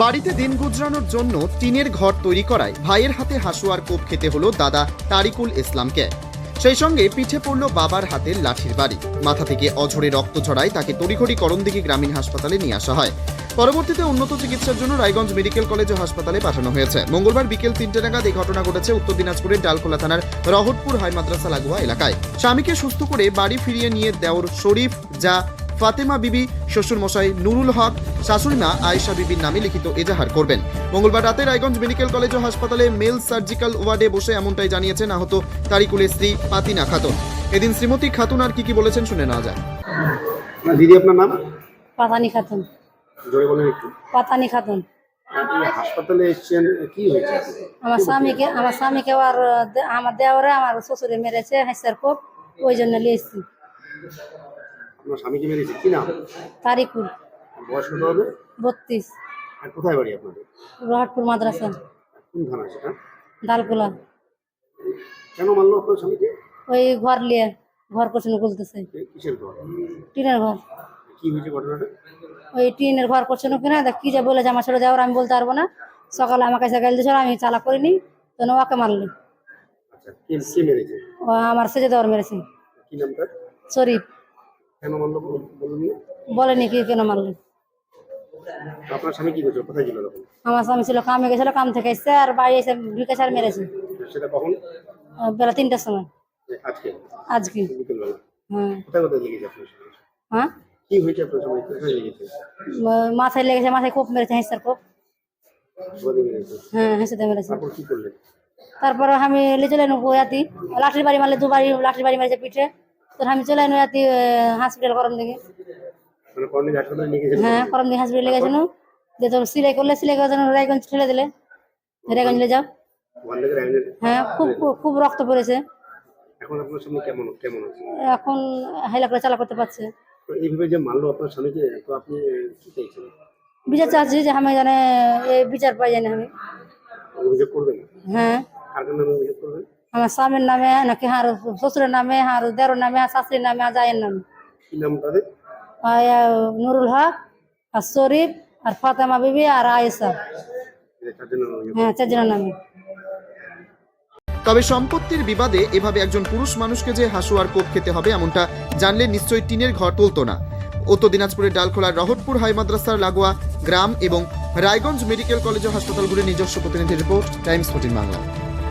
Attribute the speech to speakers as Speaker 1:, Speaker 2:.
Speaker 1: বাড়িতে দিন গুজরানোর জন্য টিনের ঘর তৈরি করায় ভাইয়ের হাতে হাসুয়ার কোপ খেতে হলো দাদা তারিকুল ইসলামকে। সেই সঙ্গে পিঠে পড়ল বাবার হাতের লাঠির বাড়ি। মাথা থেকে অঝরে রক্ত ঝরায় তাকে তড়িঘড়ি করণদিঘি গ্রামীণ হাসপাতালে নিয়ে আসা হয়। পরবর্তীতে উন্নত চিকিৎসার জন্য রায়গঞ্জ মেডিকেল কলেজ ও হাসপাতালে পাঠানো হয়েছে। মঙ্গলবার বিকেল তিনটে নাগাদ এই ঘটনা ঘটেছে উত্তর দিনাজপুরের ডালখোলা থানার রহটপুর হাই মাদ্রাসা লাগোয়া এলাকায়। স্বামীকে সুস্থ করে বাড়ি ফিরিয়ে নিয়ে দেওর শরীফ যা ফাতেমা বিবি শ্বশুর মশাই নুরুল হক শাশুড়ি মা আয়েশা বিবির নামে লিখিত এজাহার করবেন। মঙ্গলবার রাতে রায়গঞ্জ মেডিকেল কলেজ ও হাসপাতালে মেল সার্জিক্যাল ওয়ার্ডে বসে এমনটাই জানিয়েছেন আহত তারিকুলের স্ত্রী পাতিনা খাতুন। এদিন শ্রীমতী খাতুন আর কি কি বলেছেন শুনে নেওয়া যায়
Speaker 2: দিদি আপনার নাম?
Speaker 3: পাতানি খাতুন।
Speaker 2: জোরে বলেন একটু।
Speaker 3: পাতানি খাতুন।
Speaker 2: হাসপাতালে এসেছেন কি হয়েছে?
Speaker 3: আমার স্বামীকে আমার স্বামীকে আর আমার দেওরে আমার শ্বশুরে মেরেছে হাইসার কোপ ওই জন্য লিয়েছি
Speaker 2: আপনার স্বামীকে মেরেছে? কি নাম?
Speaker 3: তারিকুল।
Speaker 2: বয়স কত হবে?
Speaker 3: বত্রিশ।
Speaker 2: আর কোথায় বাড়ি আপনাদের?
Speaker 3: রহাটপুর মাদ্রাসা।
Speaker 2: কোন থানা সেটা?
Speaker 3: দালকুলা
Speaker 2: কেন মারলো আপনার স্বামীকে?
Speaker 3: ওই ঘর লিয়ে ঘর কোশন খুলতেছে।
Speaker 2: কিসের ঘর?
Speaker 3: টিনের ঘর।
Speaker 2: কি হয়েছে ঘটনাটা?
Speaker 3: ওই টিনের ঘর করছেন কিনা কি যে বলেছে আমার ছেড়ে যাওয়ার আমি বলতে পারব না। সকালে আমার কাছে গেল দিয়েছিল আমি চালা করিনি তো ওকে মারলি।
Speaker 2: আচ্ছা কে কে মেরেছে?
Speaker 3: ও আমার সেজে দেওয়ার মেরেছে।
Speaker 2: কি নামটা?
Speaker 3: শরীফ।
Speaker 2: কেন মারলো বলুন?
Speaker 3: বলেনি কি কেন মারলি?
Speaker 2: আপনার স্বামী কি কোথায় ছিল তখন?
Speaker 3: আমার স্বামী ছিল কামে গেছিল কাম থেকে এসছে আর বাড়ি এসে ঢুকেছে আর মেরেছে।
Speaker 2: সেটা কখন?
Speaker 3: বেলা তিনটার সময়।
Speaker 2: আজকে?
Speaker 3: আজকে।
Speaker 2: বিকেলবেলা।
Speaker 3: হ্যাঁ।
Speaker 2: কোথায় কোথায় লেগেছে আপনার
Speaker 3: হ্যাঁ?
Speaker 2: কি হয়েছে আপনার স্বামী কোথায় লেগেছে?
Speaker 3: মাথায় লেগেছে মাথায় কোপ মেরেছে হেঁসার কোপ।
Speaker 2: কোথায় মেরেছে।
Speaker 3: হ্যাঁ হেঁসেতে মেরেছে।
Speaker 2: তারপর কি করলেন?
Speaker 3: তারপর আমি লে চলে এনু ইয়াতি লাঠির বাড়ি মারলে দুবারই লাঠির বাড়ি মেরেছে পিঠে। তোর আমি চলে এনু ইয়াতি হসপিটাল করম দিকে।
Speaker 2: মানে
Speaker 3: হ্যাঁ করম দিকে হসপিটালে গেছিল। যে তোর সিলাই করলে সিলাই করে যেন রায়গঞ্জ ঠেলে দিলে। রায়গঞ্জ যাও। হ্যাঁ খুব খুব রক্ত পড়েছে।
Speaker 2: এখন আপনার স্বামী কেমন কেমন আছে?
Speaker 3: এখন হাইলা করে চালা করতে পারছে।
Speaker 2: এইভাবে যে মারলো আপনার স্বামীকে তো আপনি কি চাইছেন?
Speaker 3: বিচার চাচ্ছি যে আমি জানে এই বিচার পাই জানি আমি।
Speaker 2: অভিযোগ করবেন?
Speaker 3: হ্যাঁ।
Speaker 2: কার নামে অভিযোগ করবেন?
Speaker 3: আমার স্বামীর নামে নাকি হার শ্বশুরের নামে হার দেড়ের নামে আর শাশুড়ির নামে আর জায়ের নামে। নুরুল হক আর শরীফ আর ফাতেমা বিবি আর
Speaker 2: আয়েসা
Speaker 3: হ্যাঁ চারজনের নামে।
Speaker 1: তবে সম্পত্তির বিবাদে এভাবে একজন পুরুষ মানুষকে যে হাসুয়ার কোপ খেতে হবে এমনটা জানলে নিশ্চয়ই টিনের ঘর তুলতো না। উত্তর দিনাজপুরের ডালখোলার রহটপুর হাই মাদ্রাসার লাগোয়া গ্রাম এবং রায়গঞ্জ মেডিকেল কলেজ ও হাসপাতালগুলির নিজস্ব প্রতিনিধি রিপোর্ট টাইমস ফোর্টিন বাংলা।